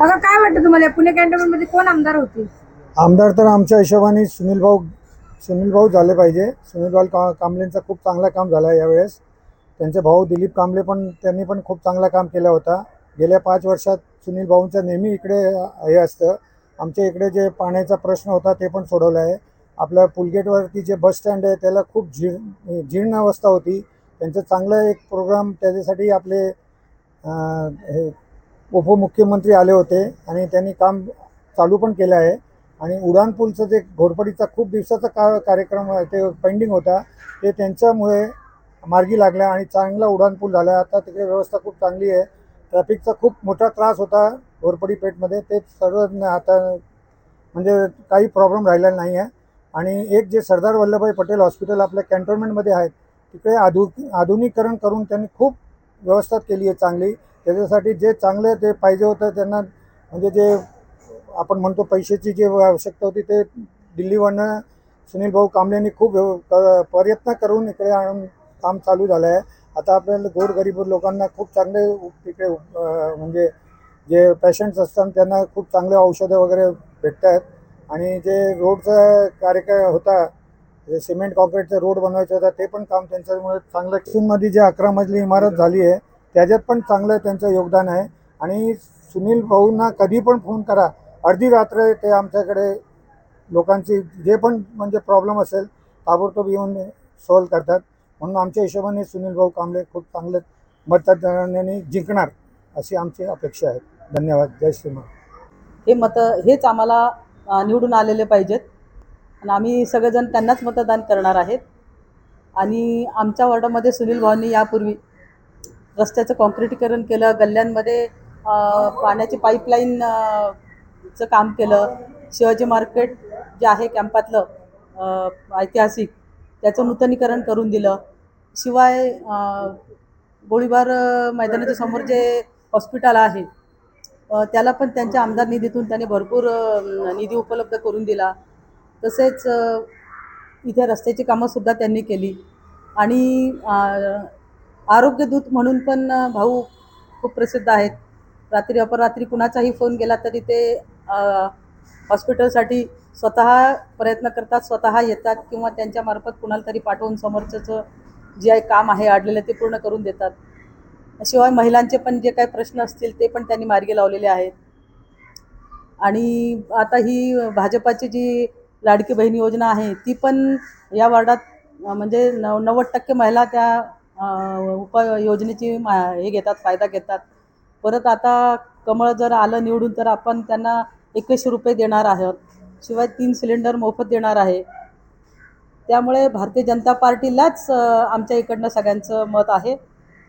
बघा काय वाटतं तुम्हाला? या पुणे कॅन्टोन्मेंटमध्ये कोण आमदार होते आमदार तर आमच्या हिशोबाने सुनील भाऊ सुनील भाऊ झाले पाहिजे. सुनील भाऊ का कांबलेंचं खूप चांगलं काम झालं आहे यावेळेस. त्यांचे भाऊ दिलीप कांबळे पण त्यांनी पण खूप चांगलं काम केलं होता. गेल्या पाच वर्षात सुनील भाऊंचं नेहमी इकडे हे असतं. आमच्या इकडे जे पाण्याचा प्रश्न होता ते पण सोडवलं आहे. आपल्या पुलगेटवरती जे बस स्टँड आहे त्याला खूप जीर्ण जीर्ण अवस्था होती. त्यांचं चांगलं एक प्रोग्राम त्याच्यासाठी आपले हे उपमुख्यमंत्री आले होते आणि त्यांनी काम चालू पण केलं आहे. आणि उडाणपूलचं जे घोरपडीचा खूप दिवसाचा का कार्यक्रम आहे, ते पेंडिंग होता ते त्यांच्यामुळे मार्गी लागला आणि चांगला उडाणपूल झाला. आता तिकडे व्यवस्था खूप चांगली आहे. ट्रॅफिकचा खूप मोठा त्रास होता घोरपडी पेठमध्ये. ते सर्व आता म्हणजे काही प्रॉब्लेम राहिलेला नाही आहे. आणि एक जे सरदार वल्लभभाई पटेल हॉस्पिटल आपल्या कॅन्टोनमेंटमध्ये आहेत तिकडे आधु आधुनिकीकरण करून त्यांनी खूप व्यवस्था केली आहे चांगली. त्याच्यासाठी जे चांगलं ते पाहिजे होतं त्यांना म्हणजे जे आपण म्हणतो पैशाची जी आवश्यकता होती ते दिल्लीवरनं सुनील भाऊ कांबळेंनी खूप व्यव- प्रयत्न करून इकडे आणून काम चालू झालं आहे आता आपल्याला गोरगरीब लोकांना खूप चांगले इकडे तिकडे म्हणजे जे पेशंट्स असतात त्यांना खूप चांगले औषधं वगैरे भेटत आहेत आणि जे रोडचा कार्यक्रम होता जे सिमेंट कॉन्क्रीटचे रोड बनवायचं होता ते पण काम त्यांच्यामुळे चांगलं. किसूनमध्ये जे अकरा मजली इमारत झाली आहे त्याच्यात पण चांगलं त्यांचं योगदान आहे. आणि सुनील भाऊंना कधी पण फोन करा. अर्धी रात्र ते आमच्याकडे लोकांची जे पण म्हणजे प्रॉब्लेम असेल ताबडतोब येऊन सॉल्व करतात. म्हणून आमच्या हिशोबाने सुनील भाऊ कांबळे खूप चांगले मतदारांनी जिंकणार अशी आमची अपेक्षा आहे. धन्यवाद. जय श्रीमान. हे मतं हेच आम्हाला निवडून आलेले पाहिजेत. आणि आम्ही सगळेजण त्यांनाच मतदान करणार आहेत. आणि आमच्या वॉर्डामध्ये सुनील भाऊंनी यापूर्वी रस्त्याचं कॉन्क्रिटीकरण केलं गल्ल्यांमध्ये पाण्याची पाईपलाईन चं काम केलं. शिवाजी मार्केट जे आहे कॅम्पातलं ऐतिहासिक त्याचं नूतनीकरण करून दिलं. शिवाय गोळीबार मैदानाच्या समोर जे हॉस्पिटल आहे त्याला पण त्यांच्या आमदार निधीतून त्यांनी भरपूर निधी उपलब्ध करून दिला. तसेच इथे रस्त्याची कामंसुद्धा त्यांनी केली. आणि आरोग्यदूत म्हणून पण भाऊ खूप प्रसिद्ध आहेत. रात्री अपरात्री कुणाचाही फोन गेला तरी ते हॉस्पिटलसाठी स्वतः प्रयत्न करतात स्वतः येतात किंवा त्यांच्यामार्फत कुणाला तरी पाठवून समोरच्याचं जे आहे काम आहे अडलेलं ते पूर्ण करून देतात. शिवाय महिलांचे पण जे काही प्रश्न असतील ते पण त्यांनी मार्गी लावलेले आहेत. आणि आता ही भाजपाची जी लाडकी बहीण योजना आहे ती पण या वार्डात म्हणजे नव नव्वद टक्के महिला त्या उपाय योजनेची मा हे घेतात फायदा घेतात. परत आता कमळ जर आलं निवडून तर आपण त्यांना एकवीसशे रुपये देणार आहोत. शिवाय तीन सिलेंडर मोफत देणार आहे. त्यामुळे भारतीय जनता पार्टीलाच आमच्या इकडनं सगळ्यांचं मत आहे.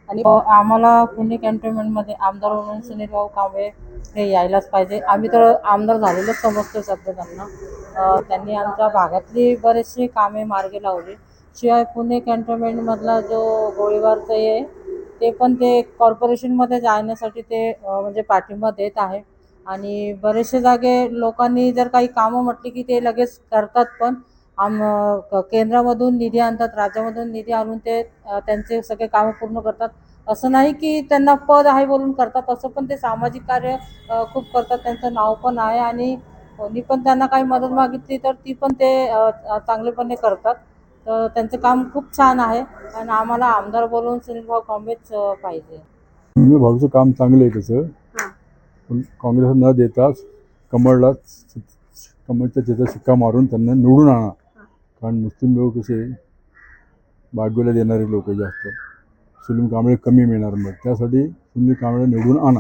आणि आम्हाला पुणे कॅन्टोन्मेंटमध्ये आमदार म्हणून सुनील भाऊ कांबळे हे यायलाच पाहिजे. आम्ही तर आमदार झालेलोच समजतो सध्या त्यांना. त्यांनी आमच्या भागातली बरेचशी कामे मार्गी लावली. शिवाय पुणे कॅन्टोन्मेंटमधला जो गोळीबारचं हे आहे, ते पण ते कॉर्पोरेशनमध्ये जाण्यासाठी ते म्हणजे पाठिंबा देत आहे. आणि बरेचसे जागे लोकांनी जर काही कामं म्हटली की ते लगेच करतात पण आम केंद्रामधून निधी आणतात राज्यामधून निधी आणून ते त्यांचे सगळे कामं पूर्ण करतात. असं नाही की त्यांना पद आहे बोलून करतात असं पण ते सामाजिक कार्य खूप करतात त्यांचं नाव पण आहे आणि कोणी पण त्यांना काही मदत मागितली तर ती पण ते चांगलेपणे करतात. तर त्यांचं काम खूप छान आहे. आणि आम्हाला आमदार बोलून सुनील भाऊ कांबळेच अ, पाहिजे. सुनील भाऊचं काम चांगलं आहे त्याचं पण काँग्रेस न देता कमळला कमळच्या त्याचा शिक्का मारून त्यांना निवडून आणा. कारण मुस्लिम लोक कसे बागोला देणारे लोक जास्त. सुनील कांबळे कमी मिळणार मग. त्यासाठी सुनील कांबळे निवडून आणा.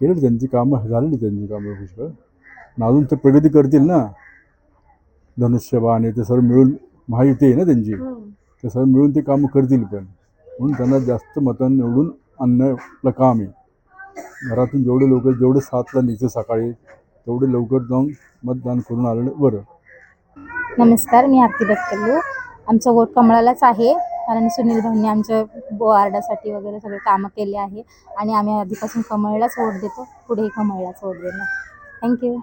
केलं त्यांची कामं झालेली त्यांची कामं पुष्कळ. अजून ते प्रगती करतील ना. धनुष्यबाण आणि ते सर्व मिळून महायुती आहे ना त्यांची. ते सर्व मिळून ते कामं करतील पण. म्हणून त्यांना जास्त मतांनी निवडून आणणं आपलं काम आहे. घरातून जेवढे लोक जेवढे सातला निघते सकाळी तेवढे लवकर जाऊन मतदान करून आलेलं बरं. नमस्कार मी आरती दत्तल्लू आमचं वोट कमळालाच आहे. कारण सुनील भाऊंनी आमच्या वार्डासाठी वगैरे सगळे कामं केले आहे. आणि आम्ही आधीपासून कमळलाच वोट देतो. पुढेही कमळलाच वोट देणार. थँक्यू.